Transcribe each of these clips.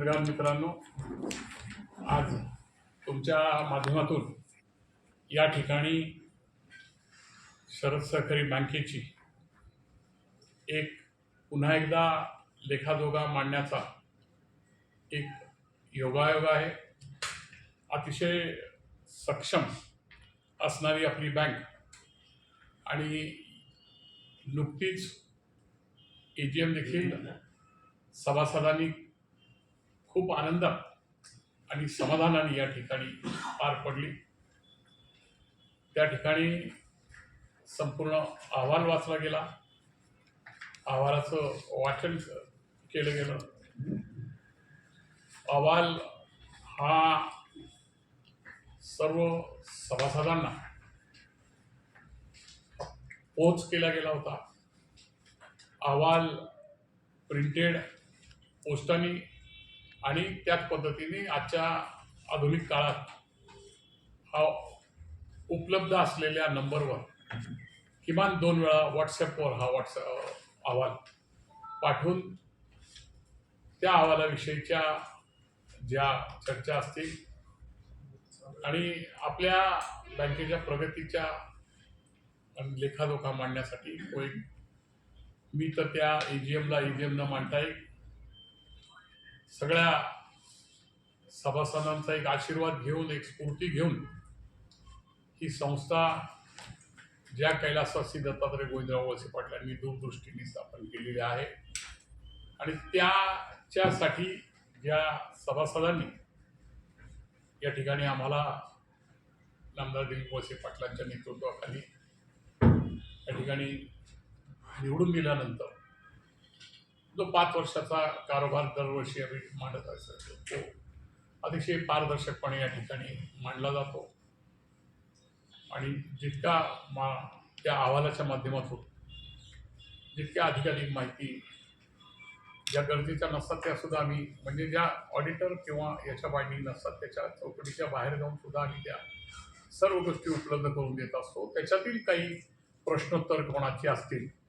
पत्रकार मित्रांनो आज तुमच्या माध्यमातून या ठिकाणी शरद सहकारी बँकेची एक पुन्हा एकदा लेखाजोगा मांडण्याचा एक योगायोग आहे. अतिशय सक्षम असणारी आपली बँक आणि नुकतीच ए जी एम देखील सभासदांनी खूप आनंदात आणि समाधानाने या ठिकाणी पार पडली. त्या ठिकाणी संपूर्ण अहवाल वाचला गेला. अहवालाचं वाचन केलं गेलं. अहवाल हा सर्व सभासदांना पोच केला गेला होता. अहवाल प्रिंटेड पोस्टाने आणि त्याच पद्धतीने आजच्या आधुनिक काळात हा उपलब्ध असलेल्या नंबरवर किमान दोन वेळा व्हॉट्सॲपवर हा व्हॉट्सअप अहवाल पाठवून त्या अहवालाविषयीच्या ज्या चर्चा असतील आणि आपल्या बँकेच्या प्रगतीच्या लेखाजोखा मांडण्यासाठी तो मी तर त्या ए जी एमला ई जी एमनं मांडता येईल सगळ्या सभासदांचा एक आशीर्वाद घेऊन एक स्फूर्ती घेऊन ही संस्था ज्या कैलासवासी दत्तात्रय गोविंदराव वळसे पाटलांनी दूरदृष्टीने स्थापन केलेली आहे आणि त्याच्यासाठी ज्या सभासदांनी या ठिकाणी आम्हाला नामदार दिलीप वळसे पाटलांच्या नेतृत्वाखाली या ठिकाणी निवडून दिल्यानंतर जो पाच वर्षाचा कारोबार दरवर्षी आम्ही मांडत असतो तो अतिशय पारदर्शकपणे या ठिकाणी मांडला जातो. आणि जितका मा त्या अहवालाच्या माध्यमातून जितक्या अधिकाधिक माहिती ज्या गरजेच्या नसतात त्यासुद्धा आम्ही म्हणजे ज्या ऑडिटर किंवा याच्या बाइंडिंग नसतात त्याच्या चौकटीच्या बाहेर जाऊन सुद्धा आम्ही त्या सर्व गोष्टी उपलब्ध करून देत असतो. त्याच्यातील काही प्रश्नोत्तर कोणाची असतील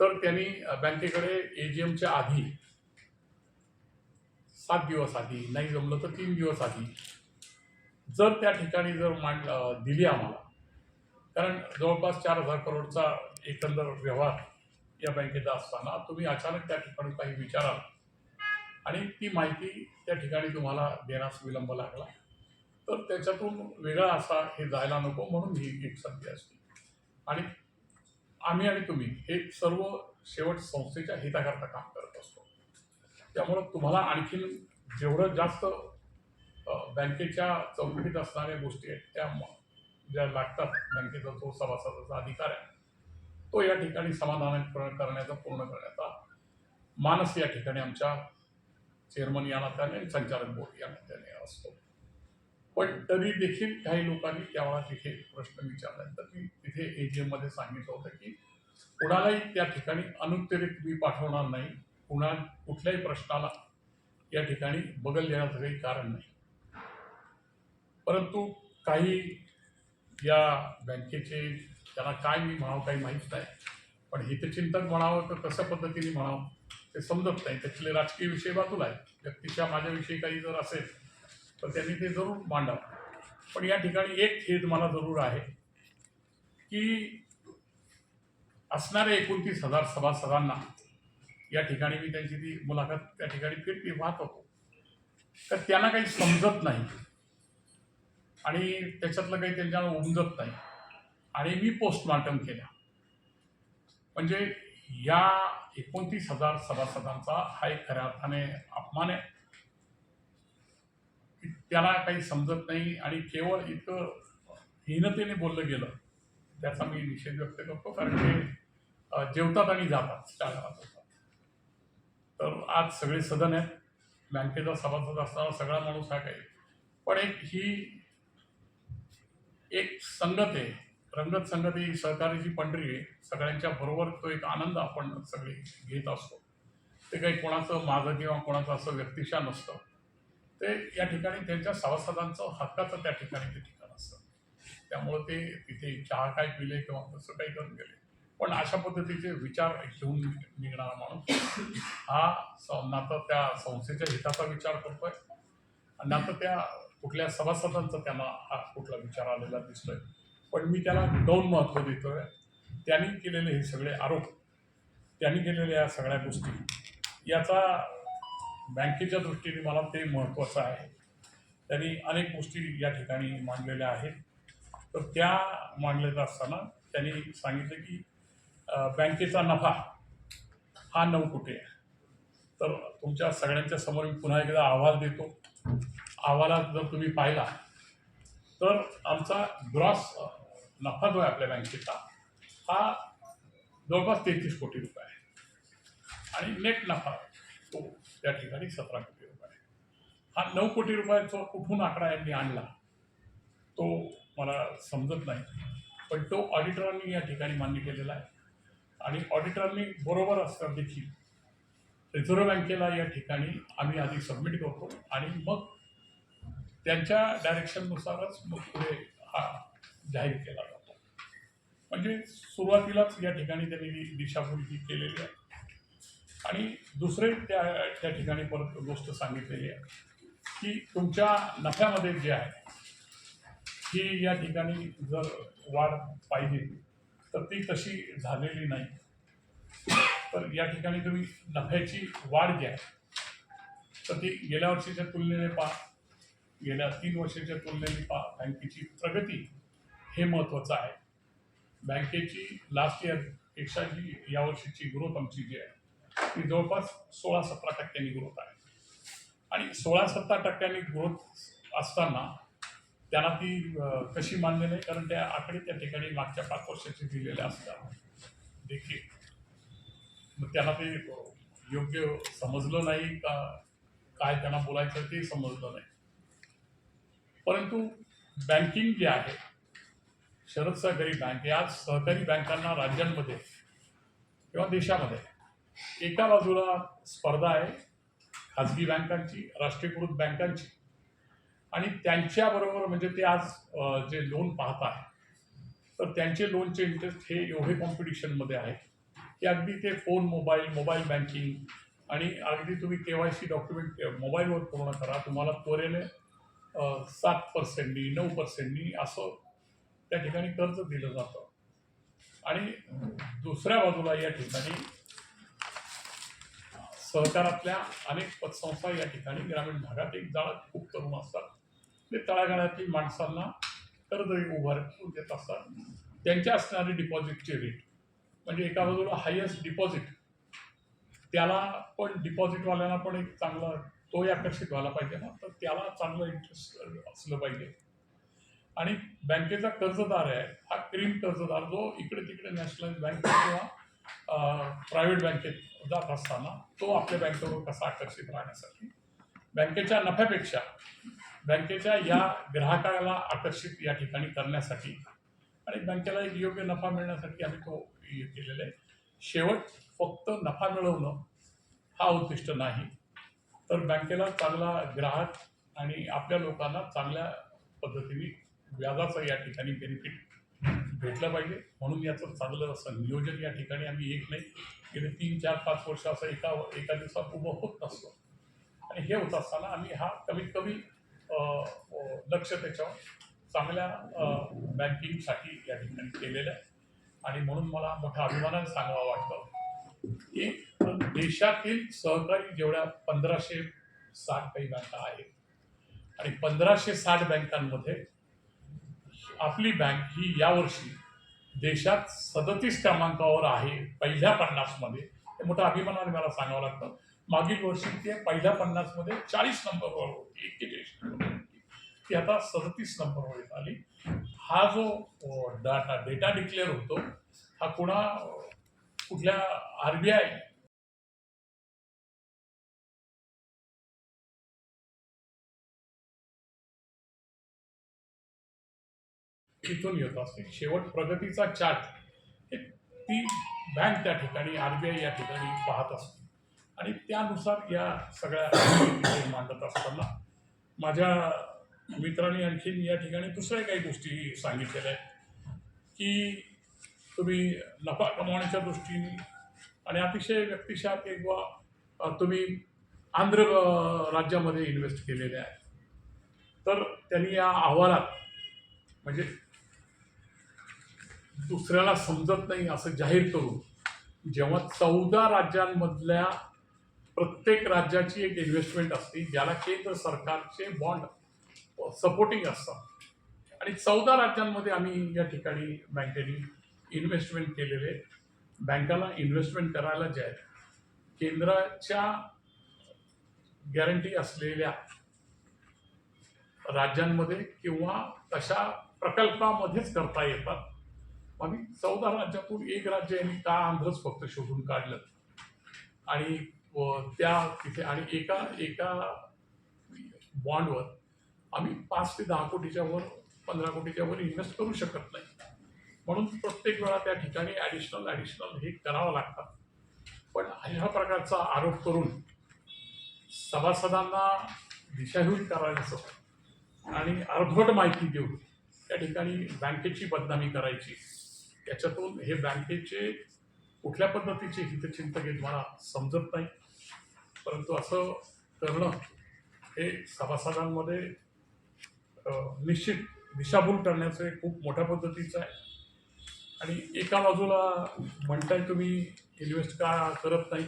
तर त्यांनी बँकेकडे ए जी एमच्या आधी सात दिवस आधी नाही जमलं तर तीन दिवस आधी जर त्या ठिकाणी जर मांड दिली आम्हाला कारण जवळपास चार हजार करोडचा एकंदर व्यवहार या बँकेचा असताना तुम्ही अचानक त्या ठिकाणी काही विचाराल आणि ती माहिती त्या ठिकाणी तुम्हाला देण्यास विलंब लागला तर त्याच्यातून वेगळा असा हे जायला नको म्हणून ही एक संधी असते. आणि आम्ही आणि तुम्ही हे सर्व शेवट संस्थेच्या हिताकरता काम करत असतो. त्यामुळं तुम्हाला आणखीन जेवढं जास्त बँकेच्या चौकटीत असणाऱ्या गोष्टी आहेत त्या ज्या लागतात बँकेचा जो सभासदाचा अधिकार आहे तो या ठिकाणी समाधान करण्याचा पूर्ण करण्याचा मानस या ठिकाणी आमच्या चेअरमन या नात्याने आणि संचालक बोर्ड या नात्याने असतो. पण तरी देखील काही लोकांनी त्यावेळा तिथे प्रश्न विचारल्यानंतर मी तिथे ए जी एममध्ये सांगितलं होतं की कुणालाही त्या ठिकाणी अनुत्तरित मी पाठवणार नाही. कुणा कुठल्याही प्रश्नाला या ठिकाणी बगल देण्याचं काही कारण नाही. परंतु काही या बँकेचे त्यांना काय मी म्हणावं काही माहीत नाही. पण हितचिंतक म्हणावं तर कशा पद्धतीने म्हणावं. ते समजत नाही. त्यातले राजकीय विषय बाजूला आहेत. व्यक्तीच्या माझ्याविषयी काही जर असेल तर त्यांनी ते जरूर मांडावं. पण या ठिकाणी एक खेद मला जरूर आहे की असणाऱ्या एकोणतीस हजार सभासदांना या ठिकाणी मी त्यांची ती मुलाखत त्या ठिकाणी फिरती वाहत होतो. तर त्यांना काही समजत नाही आणि त्याच्यातलं काही त्यांच्याला उमजत नाही. आणि मी पोस्टमार्टम केला. म्हणजे या एकोणतीस हजार सभासदांचा हा एक खऱ्या अर्थाने अपमान आहे. त्याला काही समजत नाही आणि केवळ इतकं हीनतेने बोललं गेलं त्याचा मी निषेध व्यक्त करतो. कारण ते जेवतात आणि जातात स्टार होतात तर आज सगळे सदन आहेत. बँकेचा सभासद असणारा सगळा माणूस हा काही. पण एक ही एक संगत आहे. रंगत संगत ही सहकार्याची पंढरी आहे. सगळ्यांच्या बरोबर तो एक आनंद आपण सगळे घेत असतो. ते काही कोणाचं माझं किंवा कोणाचं असं व्यक्तिशा नसतं. ते या ठिकाणी त्यांच्या सभासदांचं हक्काचं त्या ठिकाणी ते ठिकाण असतं. त्यामुळं ते तिथे चहा काय पिले किंवा तसं काही करून गेले. पण अशा पद्धतीचे विचार घेऊन निघणारा माणूस हा स- ना तर त्या संस्थेच्या हिताचा विचार करतोय. आणि ना तर त्या कुठल्या सभासदांचा त्यांना हा कुठला विचार आलेला दिसतोय. पण मी त्याला दोन महत्त्व देतोय. त्यांनी केलेले हे सगळे आरोप त्यांनी केलेल्या या सगळ्या गोष्टी याचा बँकेच्या दृष्टीने मला ते महत्त्वाचं आहे. त्यांनी अनेक गोष्टी या ठिकाणी मांडलेल्या आहेत. तर त्या मांडलेल्या असताना त्यांनी सांगितलं की बँकेचा नफा हा नऊ कोटी आहे. तर तुमच्या सगळ्यांच्या समोर मी पुन्हा एकदा अहवाल देतो. अहवालात जर तुम्ही पाहिला तर आमचा ग्रॉस नफा जो आहे आपल्या बँकेचा हा जवळपास तेहतीस कोटी रुपये आहे. आणि नेट नफा तो त्या ठिकाणी सतरा कोटी रुपये हा नऊ कोटी रुपयाचा कुठून आकडा यांनी आणला तो मला समजत नाही. पण तो ऑडिटरांनी या ठिकाणी मान्य केलेला आहे. आणि ऑडिटरांनी बरोबर असता देखील. रिझर्व्ह बँकेला या ठिकाणी आम्ही आधी सबमिट करतो आणि मग त्यांच्या डायरेक्शननुसारच मग पुढे हा जाहीर केला जातो. म्हणजे सुरुवातीलाच या ठिकाणी त्यांनी दिशाभूल ही केलेली आहे. आणि दुसरे त्या त्या ठिकाणी परत गोष्ट सांगितलेली आहे की तुमच्या नफ्यामध्ये जे आहे ही या ठिकाणी जर वाढ पाहिजे तर ती तशी झालेली नाही. तर या ठिकाणी तुम्ही नफ्याची वाढ घ्या. आहे तर ती गेल्या वर्षीच्या तुलनेने पहा गेल्या तीन वर्षाच्या तुलनेने पहा बँकेची प्रगती हे महत्त्वाचं आहे. बँकेची लास्ट इयरपेक्षा जी यावर्षीची ग्रोथ आमची जी आहे ती जवळपास सोळा सतरा टक्क्यांनी ग्रोथ आहे. आणि सोळा सतरा टक्क्यांनी ग्रोथ असताना त्यांना ती कशी मान्य नाही कारण त्या आकडे त्या ठिकाणी मागच्या पाच वर्षाचे दिलेले असतात. देखील. मग त्यांना ते योग्य समजलं नाही का काय त्यांना बोलायचं ते समजलं नाही. परंतु बँकिंग जे आहे शरद सहकारी बँक या आज सहकारी बँकांना राज्यांमध्ये किंवा देशामध्ये एका बाजूला स्पर्धा आहे खाजगी बँकांची राष्ट्रीयकृत बँकांची. आणि त्यांच्याबरोबर म्हणजे ते आज जे लोन पाहत आहे तर त्यांचे लोनचे इंटरेस्ट हे एवढे कॉम्पिटिशनमध्ये आहे की अगदी ते फोन मोबाईल मोबाईल बँकिंग आणि अगदी तुम्ही के वाय सी डॉक्युमेंट मोबाईलवर पूर्ण करा तुम्हाला त्वरेने सात पर्सेंटनी नऊ पर्सेंटनी असं त्या ठिकाणी कर्ज दिलं जातं. आणि दुसऱ्या बाजूला या ठिकाणी सहकारातल्या अनेक पतसंस्था या ठिकाणी ग्रामीण भागात एक जाळ खूप तरुण असतात. ते तळागाळातील माणसांना कर्ज उभारून देत असतात. त्यांचे असणारी डिपॉझिटचे रेट म्हणजे एका बाजूला हायेस्ट डिपॉझिट त्याला पण डिपॉझिटवाल्यांना पण एक चांगला तोही आकर्षित व्हायला पाहिजे ना तर त्याला चांगलं इंटरेस्ट असलं पाहिजे. आणि बँकेचा कर्जदार आहे हा क्रीम कर्जदार जो इकडे तिकडे नॅशनल बँक किंवा प्रायव्हेट बँकेत जात असताना तो आपल्या बँकेवर कसा आकर्षित राहण्यासाठी बँकेच्या नफ्यापेक्षा बँकेच्या या ग्राहकाला आकर्षित या ठिकाणी करण्यासाठी आणि बँकेला एक योग्य नफा मिळण्यासाठी आम्ही तो हे केलेला आहे. शेवट फक्त नफा मिळवणं हा उद्दिष्ट नाही. तर बँकेला चांगला ग्राहक आणि आपल्या लोकांना चांगल्या पद्धतीने व्याजाचं या ठिकाणी बेनिफिट भेटलं पाहिजे. म्हणून याचं चांगलं असं नियोजन या ठिकाणी आम्ही एक नाही. गेले तीन चार पाच वर्ष असं एका एका दिवसात उभं होत नसतो आणि हे होत असताना आम्ही हा कमीत कमी लक्ष त्याच्यावर चांगल्या बँकिंगसाठी या ठिकाणी केलेलं आहे. आणि म्हणून मला मोठ्या अभिमानाने सांगावं वाटतं की देशातील सहकारी जेवढ्या पंधराशे साठ काही बँका आहेत आणि पंधराशे साठ बँकांमध्ये आपली बँक ही यावर्षी देशात सदतीस क्रमांकावर आहे पहिल्या पन्नासमध्ये हे मोठ्या अभिमानाने मला सांगावं लागतं. मागील वर्षी ते पहिल्या पन्नासमध्ये चाळीस नंबरवर होती. एक्केचाळीस ती आता सदतीस नंबरवर येत आली. हा जो डाटा डेटा डिक्लेअर होतो हा कुणा कुठल्या आर बी आय तिथून येत असते. शेवट प्रगतीचा चार्ट हे ती बँक त्या ठिकाणी आर बी आय या ठिकाणी पाहत असते. आणि त्यानुसार या सगळ्या मांडत असताना माझ्या मित्रांनी आणखीन या ठिकाणी दुसऱ्या काही गोष्टी सांगितलेल्या आहेत. की तुम्ही नफा कमावण्याच्या दृष्टीने आणि अतिशय व्यक्तिशा किंवा तुम्ही आंध्र राज्यामध्ये इन्व्हेस्ट केलेले आहे. तर त्यांनी या अहवालात म्हणजे दुसऱ्याला समजत नाही असं जाहीर करून जेव्हा चौदा राज्यांमधल्या प्रत्येक राज्याची एक इन्व्हेस्टमेंट असते ज्याला केंद्र सरकारचे बॉन्ड सपोर्टिंग असतात. आणि चौदा राज्यांमध्ये आम्ही या ठिकाणी बँकेने इन्व्हेस्टमेंट केलेले बँकाला इन्व्हेस्टमेंट करायला जे आहे केंद्राच्या गॅरंटी असलेल्या राज्यांमध्ये किंवा तशा प्रकल्पामध्येच करता येतात. आम्ही चौदा राज्यातून एक राज्य यांनी का आंध्रच फक्त शोधून काढलं? आणि त्या तिथे आणि एका एका बॉन्डवर आम्ही पाच ते दहा कोटीच्या वर पंधरा कोटीच्या वर इन्व्हेस्ट करू शकत नाही. म्हणून प्रत्येक वेळा त्या ठिकाणी ॲडिशनल ॲडिशनल हे करावं लागतात. पण अशा प्रकारचा आरोप करून सभासदांना दिशाभूल करायचं आणि अर्धवट माहिती देऊन त्या ठिकाणी बँकेची बदनामी करायची. याच्यातून हे बँकेचे कुठल्या पद्धतीचे हितचिंतक आहेत मला समजत नाही. परंतु असं करणं हे सभासदांमध्ये निश्चित दिशाभूल करण्याचं खूप मोठ्या पद्धतीचं आहे. आणि एका बाजूला म्हणताय तुम्ही इन्व्हेस्ट का करत नाही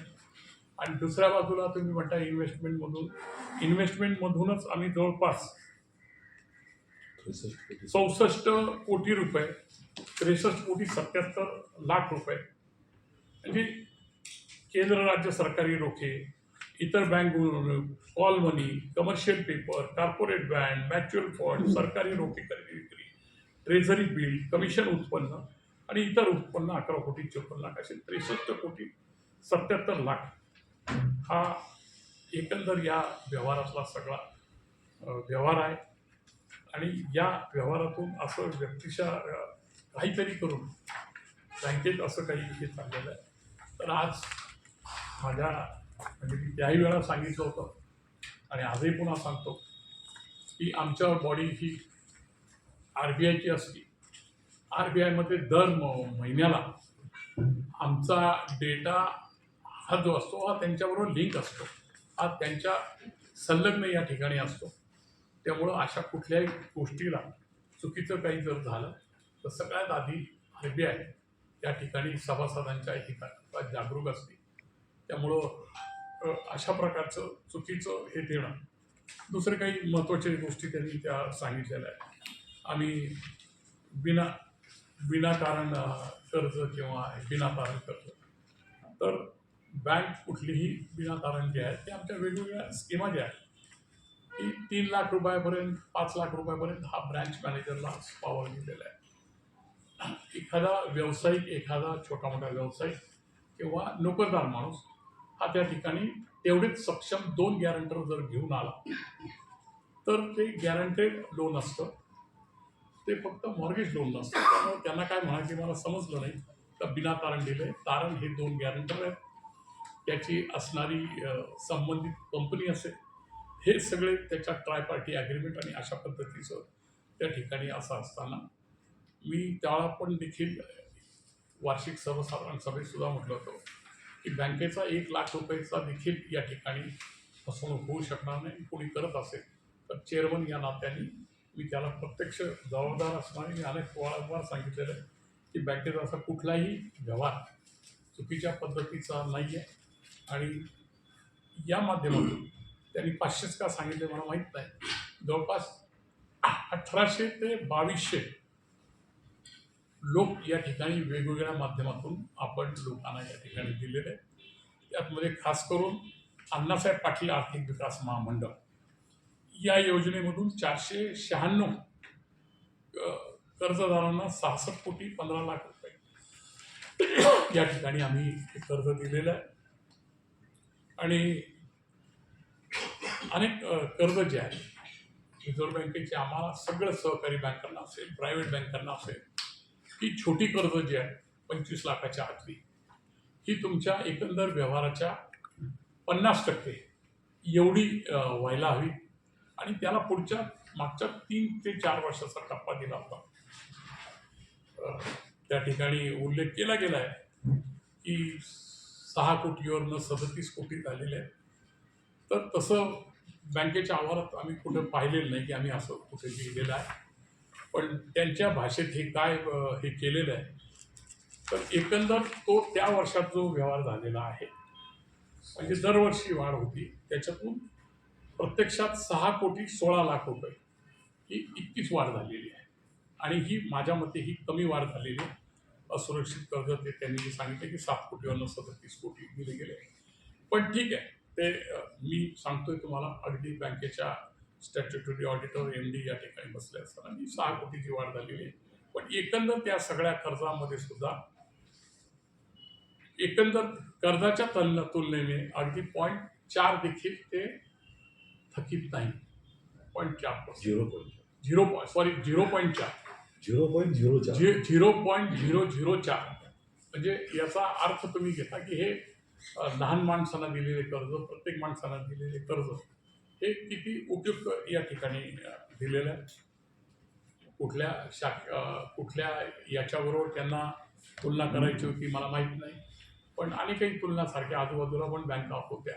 आणि दुसऱ्या बाजूला तुम्ही म्हणताय इन्व्हेस्टमेंटमधून इन्व्हेस्टमेंटमधूनच आम्ही जवळपास चौसष्ट कोटी रुपये त्रेसष्ट कोटी सत्याहत्तर लाख रुपये. म्हणजे केंद्र राज्य सरकारी रोखे इतर बँक गुंतवणूक call money commercial paper corporate bond mutual fund सरकारी रोखे खरेदी विक्री ट्रेझरी बिल कमिशन उत्पन्न आणि इतर उत्पन्न अकरा कोटी चोपन्न लाख असे त्रेसष्ट कोटी सत्याहत्तर लाख. हा एकंदर या व्यवहारातला सगळा व्यवहार आहे. आणि या व्यवहारातून असं व्यक्तिशा काहीतरी करून बँकेत असं काही हे चाललेलं आहे. तर आज माझ्या म्हणजे मी त्याही वेळा सांगितलं होतं आणि आजही पुन्हा सांगतो की आमच्या बॉडी ही आर बी आयची असली आर बी आयमध्ये दर म महिन्याला आमचा डेटा हा जो असतो हा त्यांच्याबरोबर लिंक असतो. हा त्यांच्या संलग्न या ठिकाणी असतो. त्यामुळं अशा कुठल्याही गोष्टीला चुकीचं काही जर झालं तर सगळ्यात आधी आर बी आय त्या ठिकाणी सभासदांच्या हिता जागरूक असते. त्यामुळं अशा प्रकारचं चुकीचं हे देणं दुसरे काही महत्त्वाच्या गोष्टी त्यांनी त्या सांगितलेल्या आहेत. आम्ही बिना विनाकारण कर्ज किंवा विनाकारण कर्ज तर बँक कुठलीही विनाकारण जे आहे ते आमच्या वेगवेगळ्या स्कीमा ज्या आहेत तीन लाख रुपयापर्यंत पाच लाख रुपयापर्यंत हा ब्रँच मॅनेजरला पॉवर दिलेला आहे. एखादा व्यावसायिक एखादा छोटा मोठा व्यावसायिक किंवा नोकरदार माणूस हा त्या ठिकाणी तेवढेच सक्षम दोन गॅरंटर जर घेऊन आला तर ते गॅरंटेड लोन असतं. ते फक्त मॉर्गेज लोन नसतं त्यामुळे त्यांना काय म्हणायचे मला समजलं नाही. तर बिना तारण दिले तारण हे दोन गॅरंटर आहेत. त्याची असणारी संबंधित कंपनी असेल हे सगळे त्याच्या ट्राय पार्टी ॲग्रीमेंट आणि अशा पद्धतीचं त्या ठिकाणी असं असताना मी त्याला पण देखील वार्षिक सर्वसाधारण सभेतसुद्धा म्हटलं होतं की बँकेचा एक लाख रुपयेचा देखील या ठिकाणी फसवणूक होऊ शकणार नाही. कोणी करत असेल तर चेअरमन या नात्याने मी त्याला प्रत्यक्ष जबाबदार असणारे मी अनेक वारंवार सांगितलेलं आहे की बँकेचा असा कुठलाही व्यवहार चुकीच्या पद्धतीचा नाही आहे आणि या माध्यमातून त्यांनी पाचशेच का सांगितले मला माहीत नाही. जवळपास अठराशे ते बावीसशे लोक या ठिकाणी वेगवेगळ्या माध्यमातून आपण लोकांना या ठिकाणी दिलेले. त्यातमध्ये खास करून अण्णासाहेब पाटील आर्थिक विकास महामंडळ. या योजनेमधून चारशे शहाण्णव कर्जदारांना सहासष्ट कोटी पंधरा लाख रुपये या ठिकाणी आम्ही कर्ज दिलेलं आहे. आणि अनेक कर्ज जे आहे रिझर्व्ह बँकेचे आम्हाला सगळं सहकारी बँकांना असेल प्रायव्हेट बँकांना असेल ही छोटी कर्ज जी आहे पंचवीस लाखाच्या आतली ही तुमच्या एकंदर व्यवहाराच्या पन्नास टक्के एवढी व्हायला हवी. आणि त्याला पुढच्या मागच्या तीन ते चार वर्षाचा टप्पा दिला होता. त्या ठिकाणी उल्लेख केला गेला आहे की सहा कोटीवरनं सदतीस कोटी झालेले आहेत. तर तसं बँकेच्या आवारात आम्ही कुठं पाहिलेलं नाही की आम्ही असं कुठे लिहिलेलं आहे. पण त्यांच्या भाषेत हे काय हे केलेलं आहे. तर एकंदर तो त्या वर्षात जो व्यवहार झालेला आहे म्हणजे दरवर्षी वाढ होती त्याच्यातून प्रत्यक्षात सहा कोटी सोळा लाख रुपये ही इतकीच वाढ झालेली आहे. आणि ही माझ्या मते ही कमी वाढ झालेली आहे. असुरक्षित कर्ज ते त्यांनी जे सांगितले की सात कोटीवरनं सदतीस कोटी दिले गेले. पण ठीक आहे ते मी सांगतोय तुम्हाला अगदी बँकेच्या स्टॅच्युटरी ऑडिटर एम डी या ठिकाणी बसले असताना ही सहा कोटीची वाढ झालेली आहे. पण एकंदर त्या सगळ्या कर्जामध्ये सुद्धा एकंदर कर्जाच्या तुलना तुलनेने अगदी पॉईंट चार देखील ते थकीत नाही. पॉईंट चार zero point zero point sorry zero point चार. Zero point zero zero point zero zero चार. म्हणजे याचा अर्थ तुम्ही घेता की हे लहान माणसांना दिलेले कर्ज प्रत्येक माणसांना दिलेले कर्ज हे किती उपयुक्त या ठिकाणी दिलेलं आहे? कुठल्या शाखा कुठल्या याच्याबरोबर त्यांना तुलना करायची होती मला माहीत नाही. पण आणि काही तुलनासारख्या आजूबाजूला पण बँका होत्या.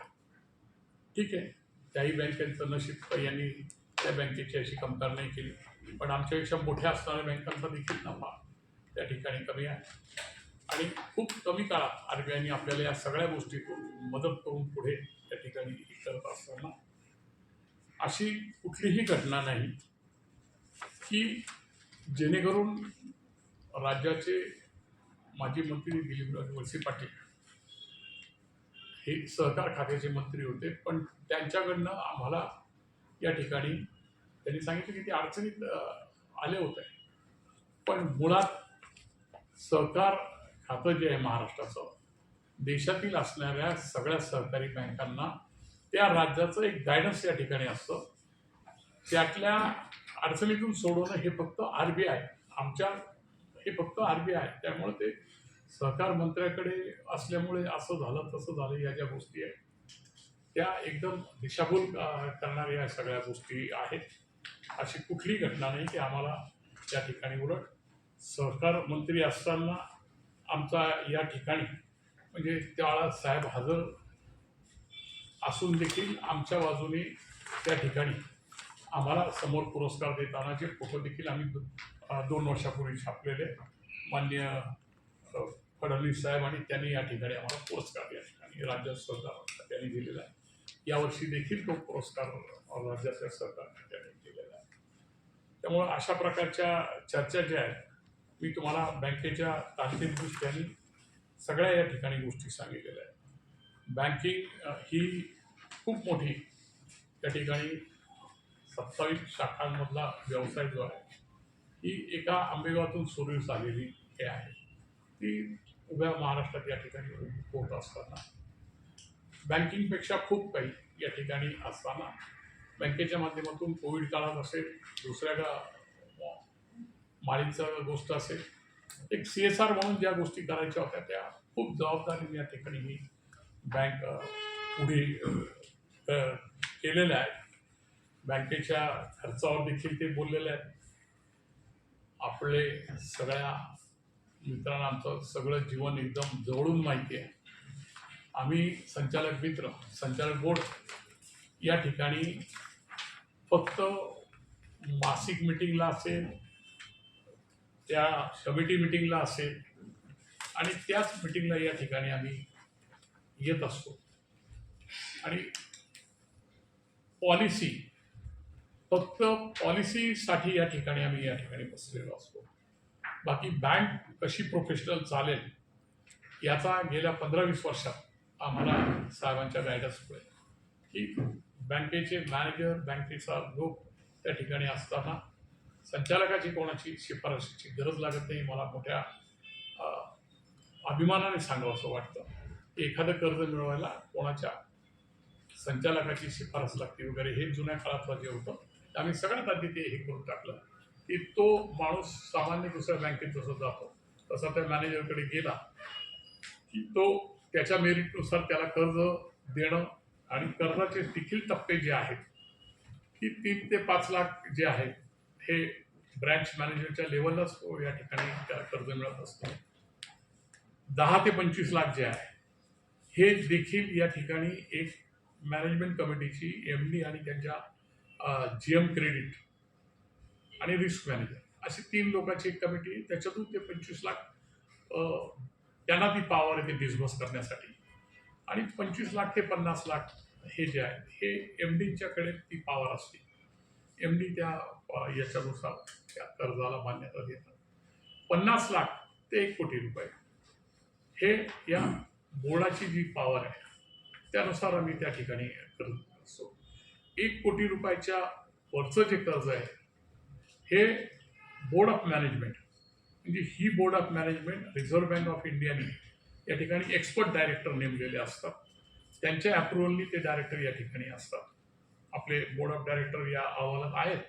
ठीक आहे. त्याही बँकेचं नशीब यांनी त्या बँकेची अशी कंपेअर नाही केली. पण आमच्यापेक्षा मोठ्या असणाऱ्या बँकांचा देखील नफा त्या ठिकाणी कमी आहे. आणि खूप कमी काळात आर बी आयने आपल्याला या सगळ्या गोष्टीतून मदत करून पुढे त्या ठिकाणी करत असताना अशी कुठलीही घटना नाही की जेणेकरून राज्याचे माजी मंत्री दिलीपराज वळसे पाटील हे सहकार खात्याचे मंत्री होते पण त्यांच्याकडनं आम्हाला या ठिकाणी त्यांनी सांगितलं की ते अडचणीत आले होते. पण मुळात सहकार खातं जे आहे महाराष्ट्राचं देशातील असणाऱ्या सगळ्या सहकारी बँकांना त्या राज्याचं एक गायडन्स या ठिकाणी असतं. त्यातल्या अडचणीतून सोडवणं हे फक्त आर बी आय आमच्या हे फक्त आर बी आय. त्यामुळे ते सहकार मंत्र्याकडे असल्यामुळे असं झालं तसं झालं या ज्या गोष्टी आहेत त्या एकदम दिशाभूल करणाऱ्या या सगळ्या गोष्टी आहेत. अशी कुठली घटना नाही की आम्हाला त्या ठिकाणी उलट सहकार मंत्री असताना आमचा या ठिकाणी म्हणजे त्यावेळा साहेब हजर असून देखील आमच्या बाजूने त्या ठिकाणी आम्हाला समोर पुरस्कार देतानाचे फोटो देखील आम्ही दोन वर्षापूर्वी छापलेले मान्य फडणवीस साहेब आणि त्यांनी या ठिकाणी आम्हाला पुरस्कार या ठिकाणी राज्यात सरकार त्यांनी दिलेला आहे. यावर्षी देखील तो पुरस्कार राज्याच्या सरकारने त्यांनी दिलेला आहे. त्यामुळं अशा प्रकारच्या चर्चा ज्या आहेत मी तुम्हाला बँकेच्या तांत्रिक दृष्ट्याने सगळ्या या ठिकाणी गोष्टी सांगितलेल्या आहेत. बँकिंग ही खूप मोठी त्या ठिकाणी सत्तावीस शाखांमधला व्यवसाय जो आहे ही एका आंबेगावातून सुरू झालेली हे आहे. ती उभ्या महाराष्ट्रात या ठिकाणी होत असताना. बँकिंगपेक्षा खूप काही या ठिकाणी असताना बँकेच्या माध्यमातून कोविड काळात असेल दुसऱ्या का माळीचं गोष्ट असेल एक सी एस आर म्हणून ज्या गोष्टी करायच्या होत्या त्या खूप जबाबदारीने या ठिकाणी ही बँक पुढे केलेल्या आहेत. बँकेच्या खर्चावर देखील ते बोललेले आहेत. आपले सगळ्या मित्रांना आमचं सगळं जीवन एकदम जवळून माहिती आहे. आम्ही संचालक मित्र संचालक बोर्ड या ठिकाणी फक्त मासिक मिटिंगला असेल त्या कमिटी मिटिंगला असेल आणि त्याच मिटिंगला या ठिकाणी आम्ही येत असतो. आणि पॉलिसी फक्त पॉलिसीसाठी या ठिकाणी आम्ही या ठिकाणी बसलेलो असतो. बाकी बँक कशी प्रोफेशनल चालेल याचा गेल्या पंधरा वीस वर्षात आम्हाला साहेबांच्या गायडन्समुळे की बँकेचे मॅनेजर बँकेचा लोक त्या ठिकाणी असताना संचालकाची कोणाची शिफारशीची गरज लागत नाही मला मोठ्या अभिमानाने सांगावं असं वाटतं. की एखादं कर्ज मिळवायला कोणाच्या संचालकाची शिफारस लागते वगैरे हे जुन्या काळातलं जे होतं ते आम्ही सगळ्यात आधी ते हे करून टाकलं. की तो माणूस सामान्य दुसऱ्या बँकेत जसं जातो तसा त्या मॅनेजरकडे गेला की तो त्याच्या मेरिटनुसार त्याला कर्ज देणं आणि कर्जाचे देखील टप्पे जे आहेत की तीन ते पाच लाख जे आहेत हे ब्रँच मॅनेजरच्या लेवललाच तो या ठिकाणी कर्ज मिळत असतो. दहा ते पंचवीस लाख जे आहे हे देखील या ठिकाणी एक मॅनेजमेंट कमिटीची एम डी आणि त्यांच्या जी एम क्रेडिट आणि रिस्क मॅनेजर अशी तीन लोकांची एक कमिटी त्याच्यातून ते पंचवीस लाख त्यांना ती पॉवर येते ते डिस्बर्स करण्यासाठी. आणि पंचवीस लाख ते पन्नास लाख हे जे आहे हे एम डीच्याकडे ती पॉवर असते. एम डी त्या याच्यानुसार त्या कर्जाला मान्यता देतात. पन्नास लाख ते एक कोटी रुपये. हे या बोर्डाची जी पॉवर आहे त्यानुसार आम्ही त्या ठिकाणी कर्ज असतो. एक कोटी रुपयाच्या वरचं जे कर्ज आहे हे बोर्ड ऑफ मॅनेजमेंट म्हणजे ही board of management Reserve Bank of इंडियाने या ठिकाणी एक्सपर्ट डायरेक्टर नेमलेले असतात. त्यांच्या अप्रुव्हलनी ते डायरेक्टर या ठिकाणी असतात. आपले बोर्ड ऑफ डायरेक्टर या अहवालात आहेत.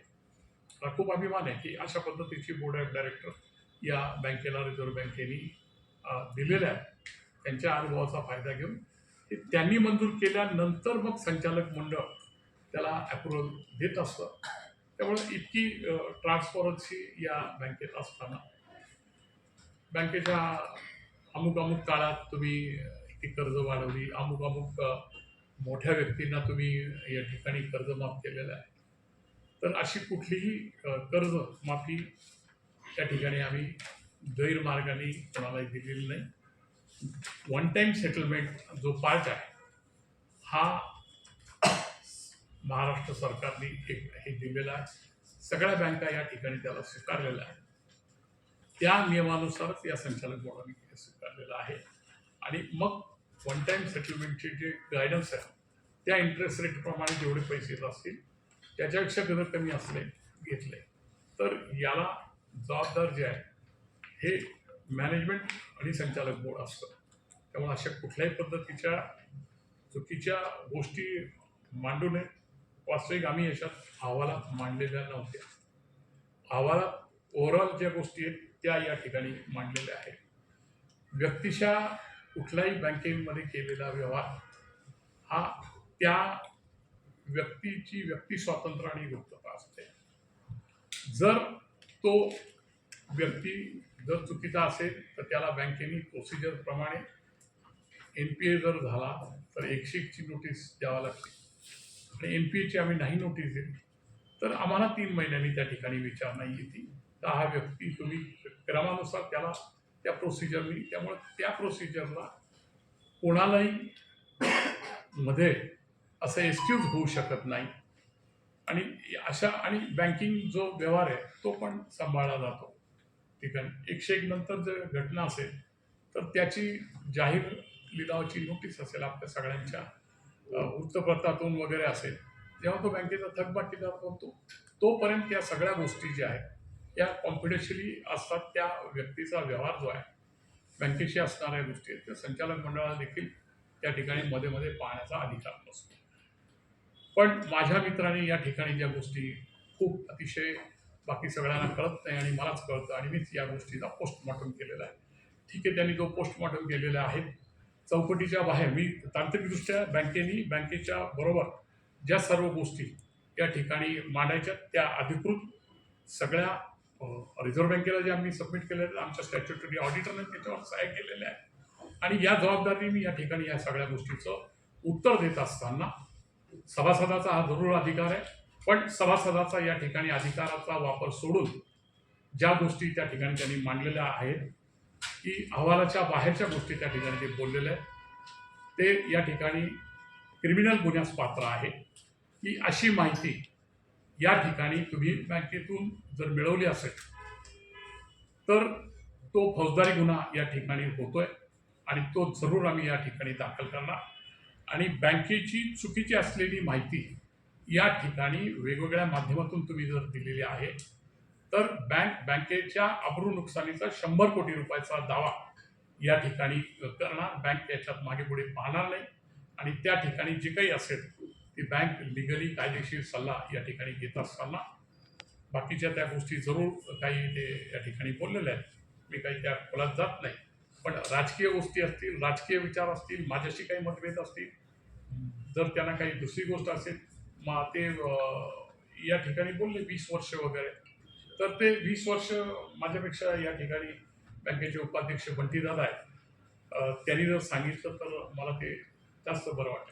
मला खूप अभिमान आहे की अशा पद्धतीची बोर्ड ऑफ डायरेक्टर या बँकेला रिझर्व्ह बँकेने दिलेल्या आहेत. त्यांच्या अनुभवाचा फायदा घेऊन त्यांनी मंजूर केल्यानंतर मग संचालक मंडळ त्याला अप्रुव्हल देत असतं. त्यामुळे इतकी ट्रान्सपरन्सी या बँकेत असताना बँकेच्या अमुक अमुक काळात तुम्ही ती कर्ज वाढवली अमुक अमुक मोठ्या व्यक्तींना तुम्ही या ठिकाणी कर्ज माफ केलेलं आहे. तर अशी कुठलीही कर्जमाफी कर्ज माफी त्या ठिकाणी आम्ही गैरमार्गाने कोणालाही दिलेली नाही. वन टाईम सेटलमेंट जो पार्ट आहे हा महाराष्ट्र सरकारने एक हे दिलेला आहे. सगळ्या बँका या ठिकाणी त्याला स्वीकारलेल्या आहे त्या नियमानुसारच या संचालक बोर्डाने स्वीकारलेलं आहे. आणि मग वन टाईम सेटलमेंटचे जे गायडन्स आहे त्या इंटरेस्ट रेटप्रमाणे जेवढे पैसे येत असतील त्याच्यापेक्षा जर कमी असले घेतले. तर याला जबाबदार जे आहे हे मॅनेजमेंट आणि संचालक बोर्ड असतं. त्यामुळे अशा कुठल्याही पद्धतीच्या चुकीच्या गोष्टी मांडू नये. वास्तविक आम्ही याच्यात अहवालात मांडलेल्या नव्हत्या अहवालात ओव्हरऑल ज्या गोष्टी आहेत त्या या ठिकाणी मांडलेल्या आहेत. व्यक्तिशा कुठल्याही बँकेमध्ये केलेला व्यवहार हा त्या व्यक्तीची व्यक्ती स्वातंत्र्य आणि गुप्तता असते जर तो व्यक्ती जर चुकीचा असेल तर त्याला बँकेने प्रोसिजरप्रमाणे एन पी ए जर झाला तर एकशे एकची नोटीस द्यावा लागते आणि एन पी एची आम्ही नाही नोटीस दिली तर आम्हाला तीन महिन्यांनी त्या ठिकाणी विचारणा येते. तर हा व्यक्ती तुम्ही क्रमानुसार त्याला त्या प्रोसिजरनी त्यामुळे त्या प्रोसिजरला कोणालाही मध्ये असं एक्सक्यूज होऊ शकत नाही. आणि अशा आणि बँकिंग जो व्यवहार आहे तो पण सांभाळला जातो. ठिकाणी एकशे एक नंतर जर घटना असेल तर त्याची जाहीर लिलावाची नोटीस असेल आपल्या सगळ्यांच्या वृत्तपत्रातून वगैरे असेल तेव्हा तो बँकेचा थकबाकीदार होतो तोपर्यंत या सगळ्या गोष्टी ज्या आहेत या कॉन्फिडेन्शियली असतात त्या व्यक्तीचा व्यवहार जो आहे बँकेशी असणाऱ्या गोष्टी आहेत. त्या संचालक मंडळाला देखील त्या ठिकाणी मध्ये मध्ये पाहण्याचा अधिकार नसतो. पण माझ्या मित्राने या ठिकाणी ज्या गोष्टी खूप अतिशय बाकी सगळ्यांना कळत नाही आणि मलाच कळतं आणि मीच या गोष्टीचा पोस्टमॉर्टम केलेला आहे. ठीक आहे त्यांनी तो पोस्टमॉर्टम केलेला आहे चौकटीच्या बाहेर मी तांत्रिकदृष्ट्या बँकेनी बँकेच्या बरोबर ज्या सर्व गोष्टी या ठिकाणी मांडायच्या त्या अधिकृत सगळ्या रिझर्व्ह बँकेला जे आम्ही सबमिट केलेलं आमच्या स्टॅच्युटरी ऑडिटरने त्याच्यावर सहाय्य केलेलं आहे. आणि या जबाबदारी मी या ठिकाणी या सगळ्या गोष्टीचं उत्तर देत असताना सभासदाचा हा जरूर अधिकार आहे. पण सभासदाचा या ठिकाणी अधिकाराचा वापर सोडून ज्या गोष्टी त्या ठिकाणी त्यांनी मांडलेल्या आहेत की अहवालाच्या बाहेरच्या गोष्टी त्या ठिकाणी जे बोललेल्या आहेत. ते या ठिकाणी क्रिमिनल गुन्ह्यास पात्र आहे. की अशी माहिती या ठिकाणी तुम्ही बँकेतून जर मिळवली असेल तर तो फौजदारी गुन्हा या ठिकाणी होतोय आणि तो जरूर आम्ही या ठिकाणी दाखल करणार. आणि बँकेची चुकीची असलेली माहिती या ठिकाणी वेगवेगळ्या माध्यमातून तुम्ही जर दिलेली आहे तर बँक बँकेच्या अब्रू नुकसानीचा शंभर कोटी रुपयाचा दावा या ठिकाणी करणार. बँक याच्यात मागे पुढे पाहणार नाही. आणि त्या ठिकाणी जे काही असेल की बँक लिगली कायदेशीर सल्ला या ठिकाणी घेत असताना बाकीच्या त्या गोष्टी जरूर काही ते या ठिकाणी बोललेल्या आहेत. मी काही त्या खोलात जात नाही. पण राजकीय गोष्टी असतील राजकीय विचार असतील माझ्याशी काही मतभेद असतील जर त्यांना काही दुसरी गोष्ट असेल मग ते या ठिकाणी बोलले वीस वर्ष वगैरे. तर ते वीस वर्ष माझ्यापेक्षा या ठिकाणी बँकेचे उपाध्यक्ष बंटीदादा आहेत. त्यांनी जर सांगितलं तर मला ते जास्त बरं वाटतं